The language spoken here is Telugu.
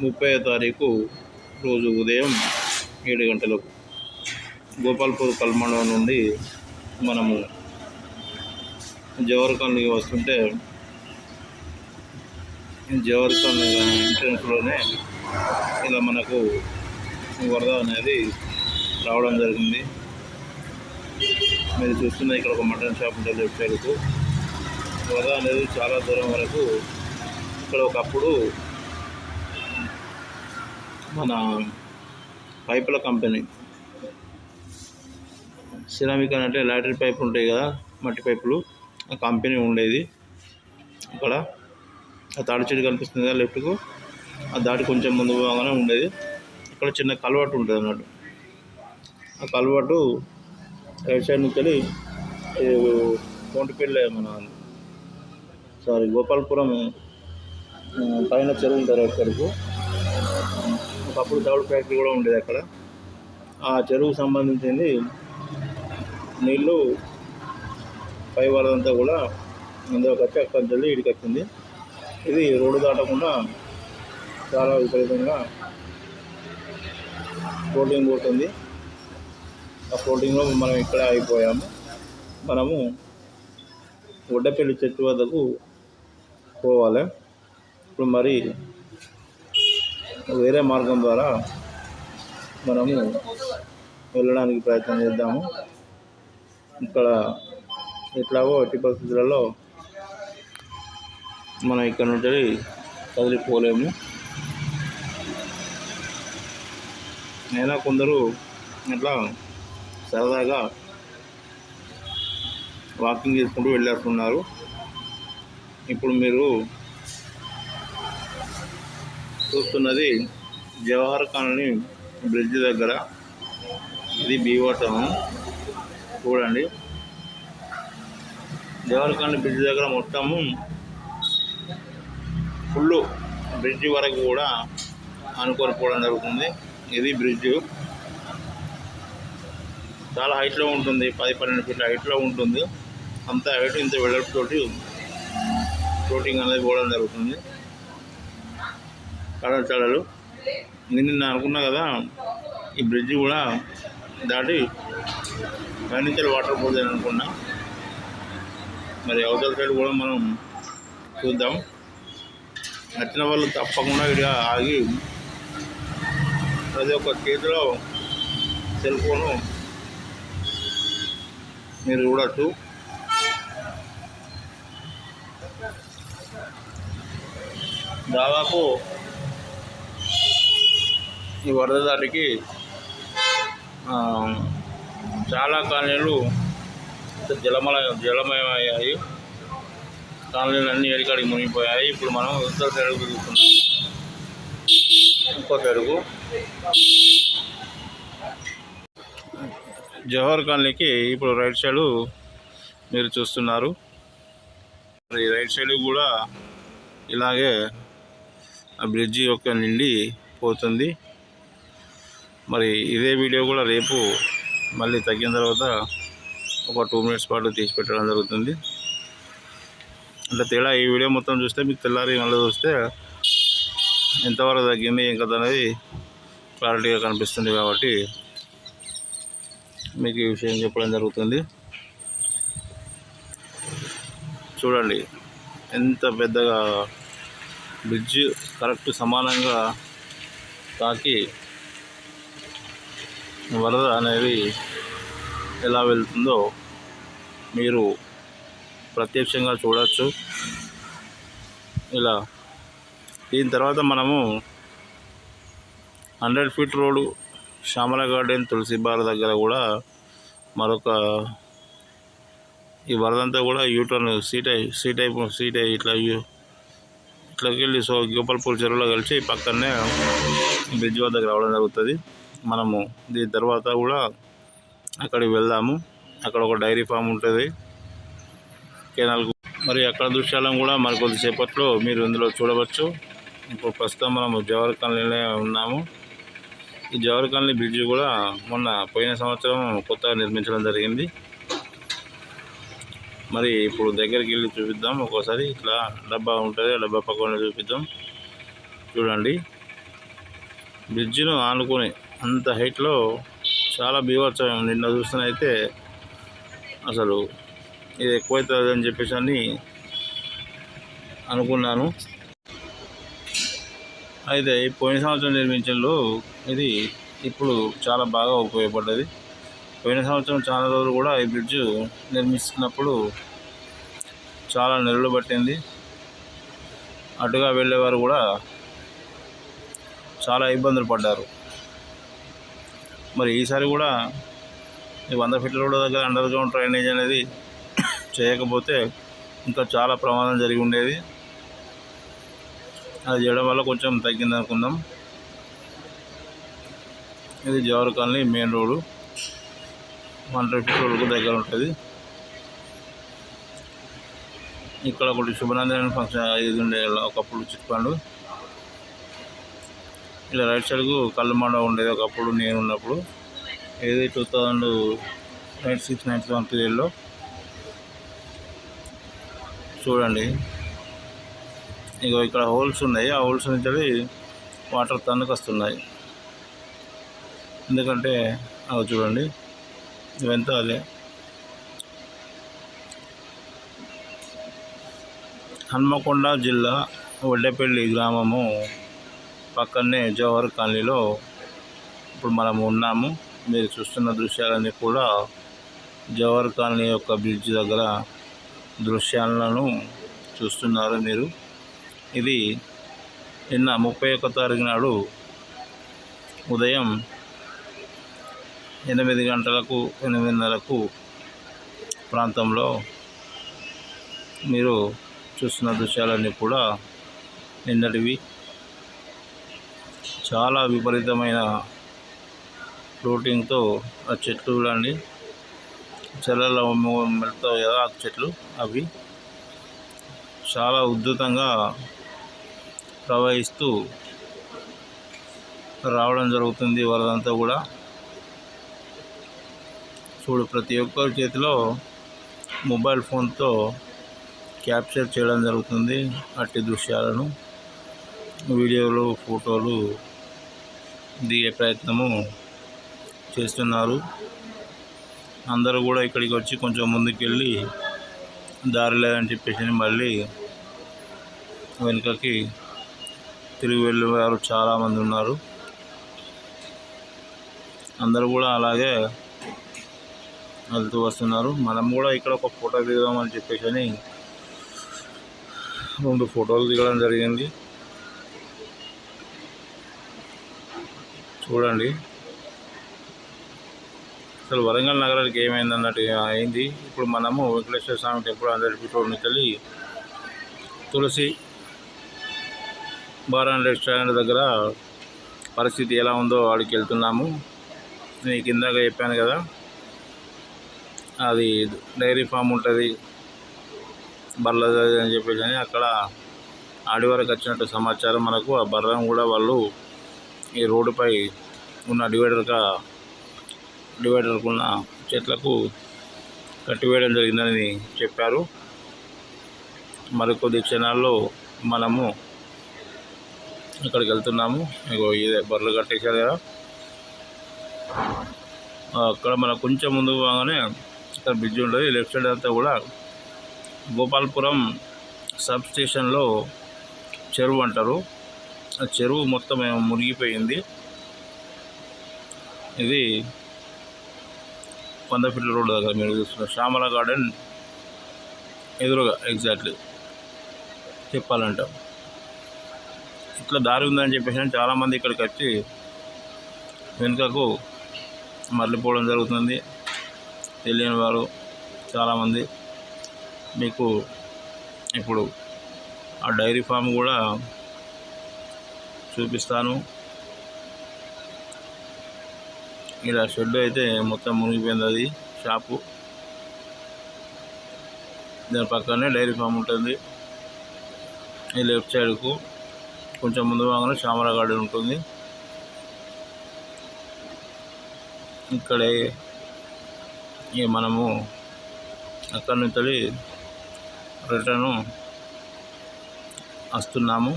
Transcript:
ముప్పై తారీఖు రోజు ఉదయం ఏడు గంటలకు గోపాల్పూర్ కల్మండలం నుండి మనము జవహర్ కాలనీకి వస్తుంటే జవహర్ కాలనీ ఎంట్రన్స్లోనే ఇలా మనకు వరద అనేది రావడం జరిగింది. మీరు చూస్తున్న ఇక్కడ ఒక మటన్ షాప్ ఉంటుంది లెఫ్ట్ సైడ్కు. వరద అనేది చాలా దూరం వరకు ఇక్కడ ఒకప్పుడు మన పైపుల కంపెనీ. సిరామిక్ అని అంటే లాటరీ పైపులు ఉంటాయి కదా మట్టి పైపులు. ఆ కంపెనీ ఉండేది. అక్కడ ఆ తాడి చెట్టు కనిపిస్తుంది కదా లెఫ్ట్కు ఆ దాటి కొంచెం ముందు పోగానే ఉండేది. ఇక్కడ చిన్న కలవాటు ఉంటుంది అన్నట్టు. ఆ కలవాటు రైట్ సైడ్ నుంచి వెళ్ళి కోంటిపల్లి మన సారీ గోపాలపురం పైన చెరువు ఉంటుంది రైట్ సైడ్కు ఒకప్పుడు తవుడు ఫ్యాక్టరీ కూడా ఉండేది అక్కడ. ఆ చెరువుకు సంబంధించింది నీళ్ళు పై వరదంతా కూడా అందులోకి వచ్చి అక్కడి నుంచి ఇడికి వచ్చింది. ఇది రోడ్డు దాటకుండా చాలా విపరీతంగా ఫ్లోటింగ్ పోతుంది ఆ ఫ్లోటింగ్లో మనం ఇక్కడ అయిపోయాము మనము గుడ్డపల్లి చెట్టు వద్దకు పోవాలి. ఇప్పుడు మరి వేరే మార్గం ద్వారా మనము వెళ్ళడానికి ప్రయత్నం చేద్దాము. ఇక్కడ ఎట్లాగో ఎట్టి పరిస్థితులలో మనం ఇక్కడ నుండి కదిలిపోలేము అయినా కొందరు ఇట్లా సరదాగా వాకింగ్ చేసుకుంటూ వెళ్ళేస్తున్నారు. ఇప్పుడు మీరు చూస్తున్నది జవహర్ కాలనీ బ్రిడ్జ్ దగ్గర. ఇది బీవటం చూడండి. జవహర్ కాలనీ బ్రిడ్జ్ దగ్గర మొత్తము ఫుల్ బ్రిడ్జ్ వరకు కూడా అనుకొని పోవడం జరుగుతుంది. ఇది బ్రిడ్జ్. చాలా హైట్లో ఉంటుంది. పది పన్నెండు ఫీట్ల హైట్లో ఉంటుంది. అంత హైట్ ఇంత వెడల్పుతోటి ఫ్లోటింగ్ అనేది పోవడం జరుగుతుంది. కళాశాలలు. నేను నిన్న అనుకున్నా కదా ఈ బ్రిడ్జ్ కూడా దాటి పైనుంచి వాటర్ పోతుంది అనుకున్నా. మరి అవతల సైడ్ కూడా మనం చూద్దాం. నచ్చిన వాళ్ళు తప్పకుండా ఇక్కడ ఆగి ప్రతి ఒక్క చేతిలో సెల్ ఫోను మీరు చూడచ్చు. దాదాపు ఈ వరద దాటికి చాలా కాలనీలు జలమల జలమయమయ్యాయి. కాలనీలు అన్నీ ఎడికాడికి మునిగిపోయాయి. ఇప్పుడు మనం ఉత్తర సైడ్కు చూస్తున్నాము ఇంకో సైడ్కు జవహర్ కాలనీకి ఇప్పుడు రైట్ సైడు మీరు చూస్తున్నారు. మరి రైట్ సైడ్ కూడా ఇలాగే ఆ బ్రిడ్జి యొక్క నిండి పోతుంది. మరి ఇదే వీడియో కూడా రేపు మళ్ళీ తగ్గిన తర్వాత ఒక టూ మినిట్స్ పాటు తీసి పెట్టడం జరుగుతుంది. అంటే తేడా ఈ వీడియో మొత్తం చూస్తే మీకు తెల్లారి మళ్ళీ చూస్తే ఎంతవరకు తగ్గింది ఏం కథ అనేది క్లారిటీగా కనిపిస్తుంది కాబట్టి మీకు ఈ విషయం చెప్పడం జరుగుతుంది. చూడండి ఎంత పెద్దగా బ్రిడ్జ్ కరెక్ట్ సమానంగా తాకి వరద అనేది ఎలా వెళ్తుందో మీరు ప్రత్యక్షంగా చూడవచ్చు ఇలా. దీని తర్వాత మనము hundred feet road Shyamala garden Tulasi bar దగ్గర కూడా మరొక ఈ వరదంతా కూడా U turn C type C type C type ఇట్లా ఇట్లకి వెళ్ళి సో గోపాల్పూర్ చెరువులో కలిసి పక్కనే బ్రిడ్జ్ వద్దకు రావడం జరుగుతుంది. మనము దీని తర్వాత కూడా అక్కడికి వెళ్దాము. అక్కడ ఒక డైరీ ఫామ్ ఉంటుంది. కెనాల్ మరి అక్కడ దృశ్యాలను కూడా మరి కొద్దిసేపట్లో మీరు ఇందులో చూడవచ్చు. ఇప్పుడు ప్రస్తుతం మనము జవహర్ కాలనీలో ఉన్నాము. ఈ జవహర్ కాలనీ బ్రిడ్జ్ కూడా మొన్న పోయిన సంవత్సరం కొత్తగా నిర్మించడం జరిగింది. మరి ఇప్పుడు దగ్గరికి వెళ్ళి చూపిద్దాం. ఒక్కోసారి ఇట్లా డబ్బా ఉంటుంది. డబ్బా పక్కన చూపిద్దాం. చూడండి. బ్రిడ్జిను ఆనుకుని అంత హైట్లో చాలా బీభత్సం నిన్న చూస్తున్నైతే అసలు ఇది ఎక్కువైతుంది అని చెప్పేసి అని అనుకున్నాను. అయితే పోయిన సంవత్సరం నిర్మించడంలో ఇది ఇప్పుడు చాలా బాగా ఉపయోగపడ్డది. పోయిన సంవత్సరం చాలా రోజులు కూడా ఈ బ్రిడ్జ్ నిర్మిస్తున్నప్పుడు చాలా నెలలు పట్టింది. అటుగా వెళ్ళేవారు కూడా చాలా ఇబ్బందులు పడ్డారు. మరి ఈసారి కూడా ఈ వంద ఫీట్ల రోడ్డు దగ్గర అండర్ గ్రౌండ్ డ్రైనేజ్ అనేది చేయకపోతే ఇంకా చాలా ప్రమాదం జరిగి ఉండేది. అది చేయడం వల్ల కొంచెం తగ్గింది అనుకుందాం. ఇది Jawahar colony main road. One twenty రోడ్కు దగ్గర ఉంటుంది. ఇక్కడ ఒకటి శుభనందన ఫంక్షన్ ఇది ఉండే ఒకప్పుడు చిట్పండు. ఇలా రైట్ సైడ్కు కళ్ళు ఉండేది ఒకప్పుడు నేను ఉన్నప్పుడు. ఏది two thousand nine six nine seven పీరియడ్లో చూడండి. ఇగో ఇక్కడ హోల్స్ ఉన్నాయి. ఆ హోల్స్ నుంచి వాటర్ తన్నుకు వస్తున్నాయి. ఎందుకంటే అవి చూడండి. ఇవంతా అదే. హన్మకొండ జిల్లా వడ్డేపల్లి గ్రామము పక్కనే జవహర్ కాలనీలో ఇప్పుడు మనం ఉన్నాము. మీరు చూస్తున్న దృశ్యాలన్నీ కూడా జవహర్ కాలనీ యొక్క బ్రిడ్జ్ దగ్గర దృశ్యాలను చూస్తున్నారు మీరు. ఇది నిన్న ముప్పై ఒక్క తారీఖు నాడు ఉదయం ఎనిమిది గంటలకు ఎనిమిదిన్నరకు ప్రాంతంలో మీరు చూస్తున్న దృశ్యాలన్నీ కూడా నిన్నటివి. చాలా విపరీతమైన ఫ్లోటింగ్తో ఆ చెట్లు చూడండి. చెల్లెల మెడతావు కదా ఆ చెట్లు అవి. చాలా ఉద్ధృతంగా ప్రవహిస్తూ రావడం జరుగుతుంది వరదంతా కూడా. చూడు ప్రతి ఒక్కరి చేతిలో మొబైల్ ఫోన్తో క్యాప్చర్ చేయడం జరుగుతుంది అట్టి దృశ్యాలను. వీడియోలు ఫోటోలు దిగే ప్రయత్నము చేస్తున్నారు. అందరూ కూడా ఇక్కడికి వచ్చి కొంచెం ముందుకెళ్ళి దారి లేదని చెప్పేసి మళ్ళీ వెనుకకి తిరిగి వెళ్ళేవారు చాలామంది ఉన్నారు. అందరూ కూడా అలాగే వెళ్తూ వస్తున్నారు. మనం కూడా ఇక్కడ ఒక ఫోటో దిగుదామని చెప్పేసి అని రెండు ఫోటోలు దిగడం జరిగింది. చూడండి. అసలు వరంగల్ నగరానికి ఏమైంది అన్నట్టు అయింది. ఇప్పుడు మనము Venkateswara Swamy temple hundred feet road నుంచి తులసి బార్ అండ్ రెస్టారెంట్ దగ్గర పరిస్థితి ఎలా ఉందో వాడికి వెళ్తున్నాము. నేను ఇందాక చెప్పాను కదా. అది డైరీ ఫామ్ ఉంటుంది. బర్రెలది అని చెప్పేసి అని అక్కడ ఆడి వరకు వచ్చినట్టు సమాచారం మనకు. ఆ బర్రం కూడా వాళ్ళు ఈ రోడ్డుపై ఉన్న డివైడర్గా డివైడర్కు ఉన్న చెట్లకు కట్టివేయడం జరిగిందని చెప్పారు. మరికొద్ది క్షణాల్లో మనము ఇక్కడికి వెళ్తున్నాము ఇగో ఇదే బర్రెలు కట్టేశారు కదా. అక్కడ మన కొంచెం ముందు పోగానే ఇక్కడ బ్రిడ్జ్ ఉంటుంది. లెఫ్ట్ సైడ్ అంతా కూడా గోపాల్పురం సబ్ స్టేషన్లో చెరువు అంటారు. ఆ చెరువు మొత్తం మునిగిపోయింది ఇది వంద ఫీట్ల రోడ్ దగ్గర మీరు చూస్తున్న శ్యామల గార్డెన్ ఎదురుగా ఎగ్జాక్ట్లీ చెప్పాలంటే. ఇట్లా దారి ఉందని చెప్పేసి చాలామంది ఇక్కడికి వచ్చి వెనుకకు మరలిపోవడం జరుగుతుంది. తెలియని వారు చాలామంది. మీకు ఇప్పుడు ఆ డైరీ ఫామ్ కూడా చూపిస్తాను. ఇలా షెడ్ అయితే మొత్తం మునిగిపోయింది అది షాపు. దాని పక్కనే డైరీ ఫామ్ ఉంటుంది. ఈ లెఫ్ట్ సైడ్కు కొంచెం ముందు భాగంలో శ్యామల గార్డెన్ ఉంటుంది. ఇక్కడే ఇక మనము అక్కడి నుంచి రిటర్ను వస్తున్నాము